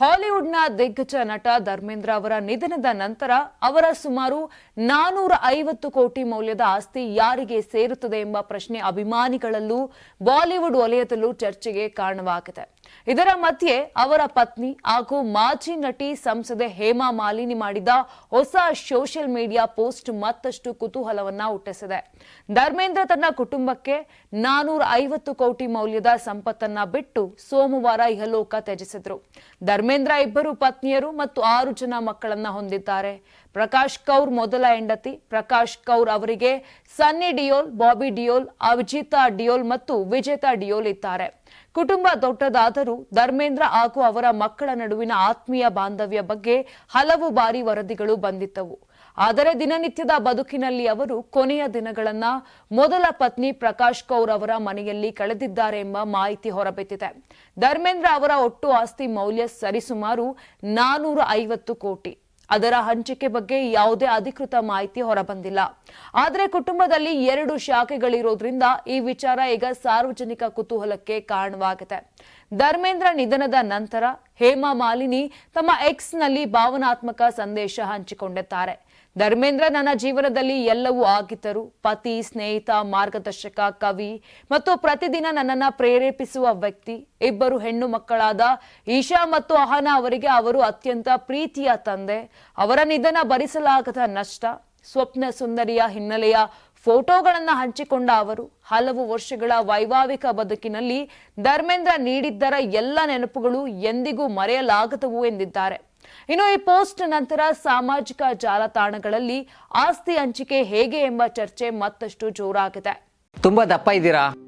ಹಾಲಿವುಡ್ನ ದಿಗ್ಗಜ ನಟ ಧರ್ಮೇಂದ್ರ ಅವರ ನಿಧನದ ನಂತರ ಅವರ ಸುಮಾರು ನಾನೂರ ಐವತ್ತು ಕೋಟಿ ಮೌಲ್ಯದ ಆಸ್ತಿ ಯಾರಿಗೆ ಸೇರುತ್ತದೆ ಎಂಬ ಪ್ರಶ್ನೆ ಅಭಿಮಾನಿಗಳಲ್ಲೂ ಬಾಲಿವುಡ್ ವಲಯದಲ್ಲೂ ಚರ್ಚೆಗೆ ಕಾರಣವಾಗಿದೆ. ಇದರ ಮಧ್ಯೆ ಅವರ ಪತ್ನಿ ಹಾಗೂ ಮಾಜಿ ನಟಿ ಸಂಸದೆ ಹೇಮಾ ಮಾಲಿನಿ ಮಾಡಿದ ಹೊಸ ಸೋಷಿಯಲ್ ಮೀಡಿಯಾ ಪೋಸ್ಟ್ ಮತ್ತಷ್ಟು ಕುತೂಹಲವನ್ನ ಹುಟ್ಟಿಸಿದೆ. ಧರ್ಮೇಂದ್ರ ತನ್ನ ಕುಟುಂಬಕ್ಕೆ ನಾನೂರ ಐವತ್ತು ಕೋಟಿ ಮೌಲ್ಯದ ಸಂಪತ್ತನ್ನ ಬಿಟ್ಟು ಸೋಮವಾರ ಇಹಲೋಕ ತ್ಯಜಿಸಿದ್ರು. ಧರ್ಮೇಂದ್ರ ಇಬ್ಬರು ಪತ್ನಿಯರು ಮತ್ತು ಆರು ಜನ ಮಕ್ಕಳನ್ನ ಹೊಂದಿದ್ದಾರೆ. ಪ್ರಕಾಶ್ ಕೌರ್ ಮೊದಲ ಹೆಂಡತಿ, ಪ್ರಕಾಶ್ ಕೌರ್ ಅವರಿಗೆ ಸನ್ನಿ ಡಿಯೋಲ್, ಬಾಬಿ ಡಿಯೋಲ್ ಅವಿಜಿತಾ ಡಿಯೋಲ್ ಮತ್ತು ವಿಜೇತಾ ಡಿಯೋಲ್ ಇದ್ದಾರೆ. ಕುಟುಂಬ ದೊಡ್ಡದಾದರೂ ಧರ್ಮೇಂದ್ರ ಹಾಗೂ ಅವರ ಮಕ್ಕಳ ನಡುವಿನ ಆತ್ಮೀಯ ಬಾಂಧವ್ಯ ಬಗ್ಗೆ ಹಲವು ಬಾರಿ ವರದಿಗಳು ಬಂದಿದ್ದವು. ಆದರೆ ದಿನನಿತ್ಯದ ಬದುಕಿನಲ್ಲಿ ಅವರು ಕೊನೆಯ ದಿನಗಳನ್ನ ಮೊದಲ ಪತ್ನಿ ಪ್ರಕಾಶ್ ಕೌರ್ ಅವರ ಮನೆಯಲ್ಲಿ ಕಳೆದಿದ್ದಾರೆ ಎಂಬ ಮಾಹಿತಿ ಹೊರಬಿದ್ದಿದೆ. ಧರ್ಮೇಂದ್ರ ಅವರ ಒಟ್ಟು ಆಸ್ತಿ ಮೌಲ್ಯ ಸರಿಸುಮಾರು ನಾನೂರ ಐವತ್ತು ಕೋಟಿ. ಅದರ ಹಂಚಿಕೆ ಬಗ್ಗೆ ಯಾವುದೇ ಅಧಿಕೃತ ಮಾಹಿತಿ ಹೊರಬಂದಿಲ್ಲ. ಆದರೆ ಕುಟುಂಬದಲ್ಲಿ ಎರಡು ಶಾಖೆಗಳಿರೋದ್ರಿಂದ ಈ ವಿಚಾರ ಈಗ ಸಾರ್ವಜನಿಕ ಕುತೂಹಲಕ್ಕೆ ಕಾರಣವಾಗಿದೆ. ಧರ್ಮೇಂದ್ರ ನಿಧನದ ನಂತರ ಹೇಮಾ ಮಾಲಿನಿ ತಮ್ಮ ಎಕ್ಸ್ನಲ್ಲಿ ಭಾವನಾತ್ಮಕ ಸಂದೇಶ ಹಂಚಿಕೊಂಡಿದ್ದಾರೆ. ಧರ್ಮೇಂದ್ರ ನನ್ನ ಜೀವನದಲ್ಲಿ ಎಲ್ಲವೂ ಆಗಿದ್ದರು ಪತಿ, ಸ್ನೇಹಿತ, ಮಾರ್ಗದರ್ಶಕ, ಕವಿ ಮತ್ತು ಪ್ರತಿದಿನ ನನ್ನನ್ನ ಪ್ರೇರೇಪಿಸುವ ವ್ಯಕ್ತಿ, ಇಬ್ಬರು ಹೆಣ್ಣು ಮಕ್ಕಳಾದ ಈಶಾ ಮತ್ತು ಅಹನ ಅವರಿಗೆ ಅವರು ಅತ್ಯಂತ ಪ್ರೀತಿಯ ತಂದೆ. ಅವರ ನಿಧನ ಭರಿಸಲಾಗದ ನಷ್ಟ, ಸ್ವಪ್ನ ಸುಂದರಿಯ ಹಿನ್ನೆಲೆಯ ಫೋಟೋಗಳನ್ನ ಹಂಚಿಕೊಂಡ ಅವರು. ಹಲವು ವರ್ಷಗಳ ವೈವಾಹಿಕ ಬದುಕಿನಲ್ಲಿ ಧರ್ಮೇಂದ್ರ ನೀಡಿದ್ದರ ಎಲ್ಲ ನೆನಪುಗಳು ಎಂದಿಗೂ ಮರೆಯಲಾಗದವು ಎಂದಿದ್ದಾರೆ. ಇನ್ನು ಈ ಪೋಸ್ಟ್ ನಂತರ ಸಾಮಾಜಿಕ ಜಾಲತಾಣಗಳಲ್ಲಿ ಆಸ್ತಿ ಹಂಚಿಕೆ ಹೇಗೆ ಎಂಬ ಚರ್ಚೆ ಮತ್ತಷ್ಟು ಜೋರಾಗಿದೆ. ತುಂಬಾ ದಪ್ಪ ಇದ್ದೀರಾ?